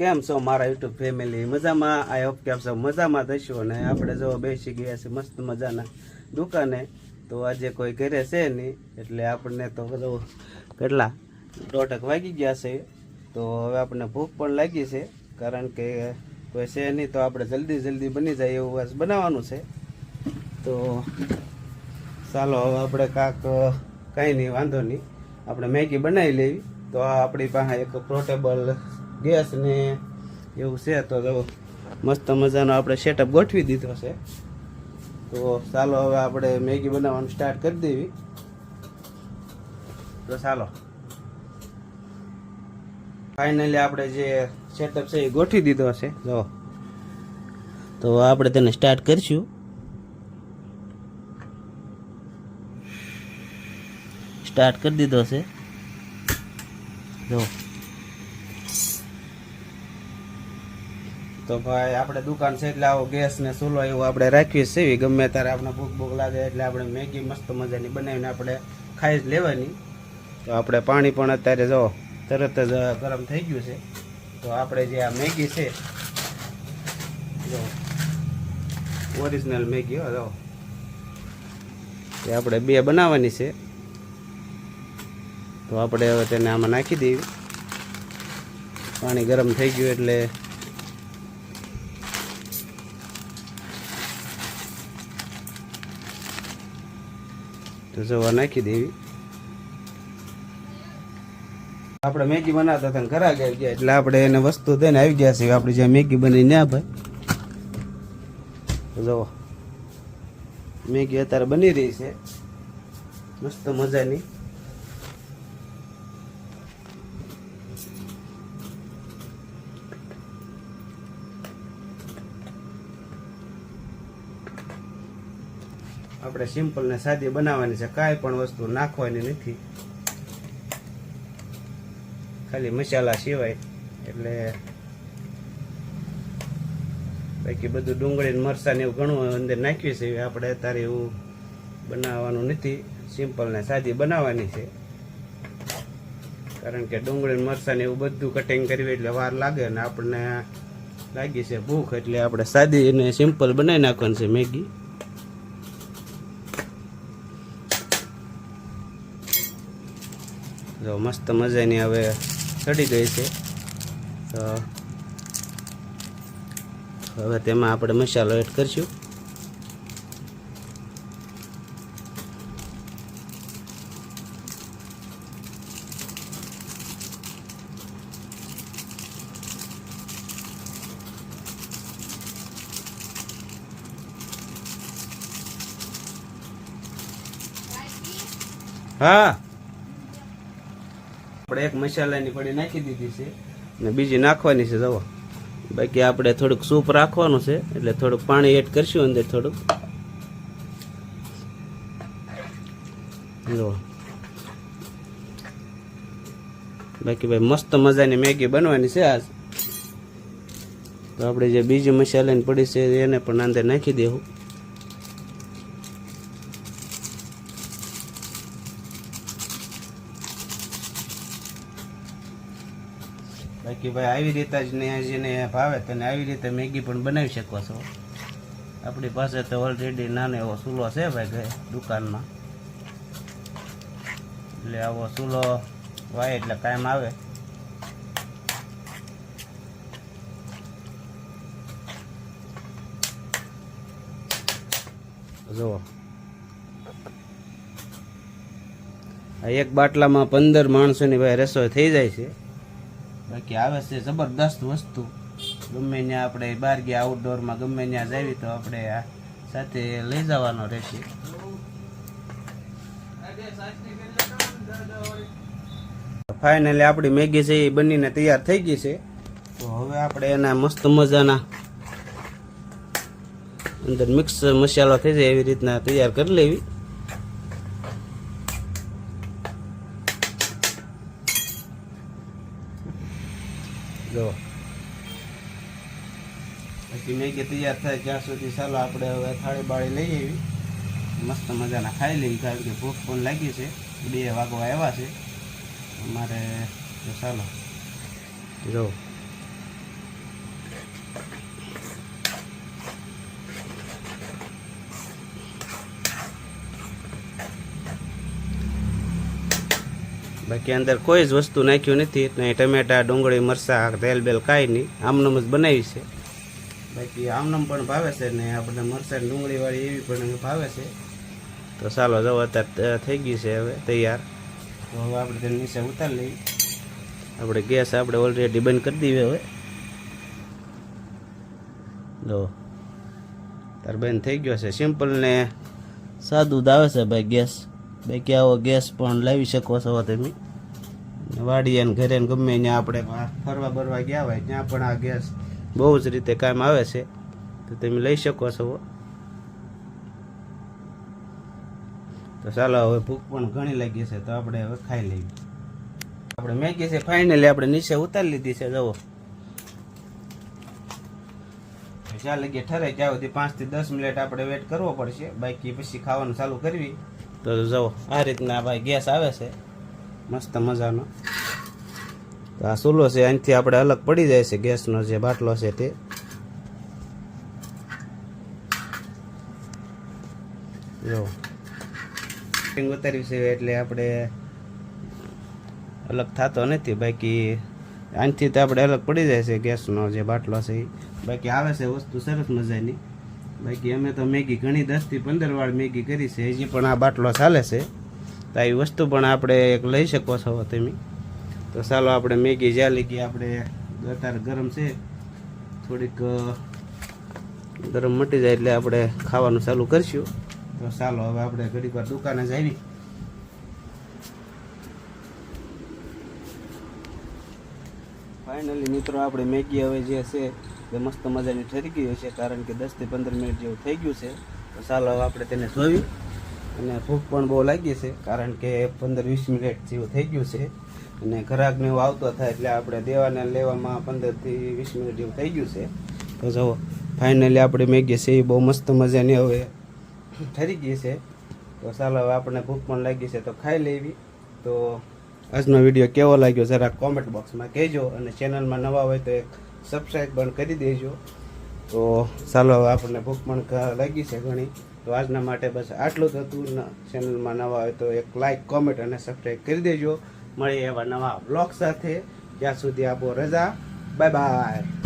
કેમ છો મારા યુટ્યુબ ફેમિલી મજામાં? આઈ હોપ કે આપ સૌ મજામાં થશો અને આપણે જો બેસી ગયા છે મસ્ત મજાના દુકાને, તો આજે કોઈ ઘરે છે નહીં, એટલે આપણને તો બધું કેટલા દોઢક વાગી ગયા છે, તો હવે આપણને ભૂખ પણ લાગી છે, કારણ કે કોઈ છે નહીં, તો આપણે જલ્દી જલ્દી બની જાય એવું બસ બનાવવાનું છે. તો ચાલો, હવે આપણે કાંક, કાંઈ નહીં, વાંધો નહીં. આપણે મેગી બનાવી લેવી. તો આ આપણી પાસે એક પોર્ટેબલ ગેસ ને એવું છે તો જો મસ્ત મજાનો આપણે સેટઅપ ગોઠવી દીધો છે. તો ચાલો હવે આપણે મેગી બનાવવાનું સ્ટાર્ટ કરી દેવી. તો ચાલો. ફાઇનલી આપણે જે સેટઅપ છે એ ગોઠવી દીધો છે. જો. તો આપણે તેને સ્ટાર્ટ કરીશું. સ્ટાર્ટ કરી દીધો છે. જો. તો ભાઈ, આપણે દુકાન છે એટલે આવો ગેસ ને ચૂલો એવું આપણે રાખીએ છીએ. ગમે ત્યારે આપણે ભૂખ ભૂખ લાગે એટલે આપણે મેગી મસ્ત મજાની બનાવીને આપણે ખાઈ જ લેવાની. તો આપણે પાણી પણ અત્યારે જો તરત જ ગરમ થઈ ગયું છે. તો આપણે જે આ મેગી છે, જો, ઓરિજિનલ મેગી હો, જો. એ આપણે બે બનાવવાની છે. તો આપણે હવે તેને આમાં નાખી દેવી પાણી ગરમ થઈ ગયું એટલે તો જવા નાખી દેવી. આપણે મેગી બનાવતા હતા ને આવી ગયા ગયા, એટલે આપણે એને વસ્તુ દઈને આવી ગયા છે આપણે જ્યાં મેગી બની ના ભાઈ. જવો મેગી અત્યારે બની રહી છે. મસ્ત મજાની. આપણે સિમ્પલ ને સાદી બનાવવાની છે. કાંઈ પણ વસ્તુ નાખવાની નથી. ખાલી મસાલા સિવાય. એટલે બાકી બધું ડુંગળી મરસાને એવું ઘણું અંદર નાખ્યું છે. આપણે અત્યારે એવું બનાવવાનું નથી. સિમ્પલ ને સાદી બનાવવાની છે. કારણ કે ડુંગળી ને ને એવું બધું કટિંગ કરવી એટલે વાર લાગે ને આપણને લાગી છે ભૂખ. એટલે આપણે સાદી અને સિમ્પલ બનાવી નાખવાની છે મેગી. જો મસ્ત મજાની હવે ચડી ગઈ છે. તો હવે તેમાં આપણે મસાલો એડ કરીશું. હા. આપણે એક મસાલાની પડી નાખી દીધી છે ને બીજી નાખવાની છે જવા બાકી આપણે થોડુંક સૂપ રાખવાનું છે, એટલે થોડુંક પાણી એડ કરશું અંદર થોડુંક. જુઓ. બાકી ભાઈ મસ્ત મજાની મેગી બનવાની છે આજ. તો આપણે જે બીજી મસાલાની પડી છે એને પણ અંદર નાખી દેવું. બાકી ભાઈ આવી રીતે જ ને જેને ભાવે તેને આવી રીતે મેગી પણ બનાવી શકો છો. આપણી પાસે તો ઓલરેડી નાનો એવો ચૂલો છે ભાઈ ઘરે, દુકાનમાં. એટલે આવો ચૂલો વાય એટલે કાયમ આવે. જુઓ. એક બાટલામાં પંદર માણસોની ભાઈ રસોઈ થઈ જાય છે. બાકી આવે છે જબરદસ્ત વસ્તુ. ગમે ત્યાં આપણે બહાર ગયા આઉટડોરમાં ગમે ત્યાં જાવી તો આપણે આ સાથે લઈ જવાનો રહેશે. ફાઇનલી આપણી મેગી છે એ બનીને તૈયાર થઈ ગઈ છે. તો હવે આપણે એના મસ્ત મજાના અંદર મિક્સ મસાલો થઈ જાય એવી રીતના તૈયાર કરી લેવી. જો. બાકી મેગી તૈયાર થાય ત્યાં સુધી ચાલો આપણે હવે થાળી બાળી લઈ આવી મસ્ત મજાના ખાઈ લઈએ કારણ કે ભૂખ પણ લાગી છે. બે વાગવા આવ્યા છે. અમારે તો ચાલો. જો. બાકી અંદર કોઈ જ વસ્તુ નાખ્યું નથી નહીં ટમેટા, ડુંગળી, મરચાં તેલ બેલ કાંઈ નહીં. આમનમ જ બનાવી છે. બાકી આમનમ પણ ભાવે છે ને આપણે મરચાં ડુંગળીવાળી એવી પણ ભાવે છે. તો ચાલો જવા અત્યારે થઈ ગઈ છે હવે તૈયાર. તો હવે આપણે તેને નીચે ઉતારી લઈએ. આપણે ગેસ આપણે ઓલરેડી બંધ કરી દઈએ હવે. જો, તાર બંધ થઈ ગયો છે. સિમ્પલ ને સાદું દાવે છે ભાઈ ગેસ. બાકી આવો ગેસ પણ લાવી શકો છો તમે. વાડીએ ને ઘરે ગમે ત્યાં આપણે ફરવા બરવા ગયા હોય, ત્યાં પણ આ ગેસ બહુ જ રીતે કામ આવે છે. તો તમે લઈ શકો છો. તો ચાલો હવે ભૂખ પણ ઘણી લાગી છે, તો આપણે હવે ખાઈ લઈએ. આપણે મેગી છે ફાઇનલી આપણે નીચે ઉતારી લીધી છે જવો ચાલે લગી ઠરે ત્યાં સુધી પાંચથી દસ મિનિટ આપણે વેટ કરવો પડશે, બાકી પછી ખાવાનું ચાલુ કરવી. તો જુઓ આ રીતના ભાઈ ગેસ આવે છે. મસ્ત મજાનો. તો આ ચૂલો છે, અહીંથી આપણે અલગ પડી જાય છે ગેસનો જે બાટલો છે તે. જો. ઉતાર્યું છે એટલે આપણે અલગ થતો નથી. બાકી આનાથી તો આપણે અલગ પડી જાય છે ગેસનો જે બાટલો છે એ બાકી આવે છે વસ્તુ સરસ મજાની. બાકી અમે તો મેગી ઘણી દસથી પંદર વાર મેગી કરી છે. હજી પણ આ બાટલો ચાલે છે. તો આવી વસ્તુ પણ આપણે એક લઈ શકો છો તમે. તો ચાલો આપણે મેગી જ્યાં લીધી આપણે અત્યારે ગરમ છે. થોડીક ગરમ મટી જાય એટલે આપણે ખાવાનું ચાલુ કરીશું. તો ચાલો હવે આપણે ઘડીક વાર દુકાને જ આવી ફાઇનલી મિત્રો, આપણે મેગી હવે જે છે તે મસ્ત મજાની ઠરી ગઈ છે કારણ કે દસથી પંદર મિનિટ જેવું થઈ ગયું છે. તો ચાલો આપણે તેને જોવી અને ભૂખ પણ બહુ લાગી છે, કારણ કે પંદર વીસ મિનિટ જેવું થઈ ગયું છે. અને ઘરાકને એવું આવતો થાય એટલે આપણે દેવાને લેવામાં પંદરથી વીસ મિનિટ જેવું થઈ ગયું છે. તો જુઓ ફાઇનલી આપણે મેગી છે, એ બહુ મસ્ત મજાની હવે ઠરી ગઈ છે. તો ચાલો હવે આપણને ભૂખ પણ લાગી છે, તો ખાઈ લેવી. તો આજનો વીડિયો કેવો લાગ્યો જરા કોમેન્ટ બોક્સમાં કહેજો અને ચેનલમાં નવા હોય તો એક સબસ્ક્રાઈબ પણ કરી દેજો. તો ચાલો હવે આપણને ભૂખ પણ લાગી છે ઘણી. તો આજના માટે બસ આટલું જ હતું. ચેનલમાં નવા હોય તો એક લાઈક કોમેન્ટ અને સબસ્ક્રાઈબ કરી દેજો. મળીએ એવા નવા બ્લોગ સાથે. ત્યાં સુધી આપો રજા. Bye bye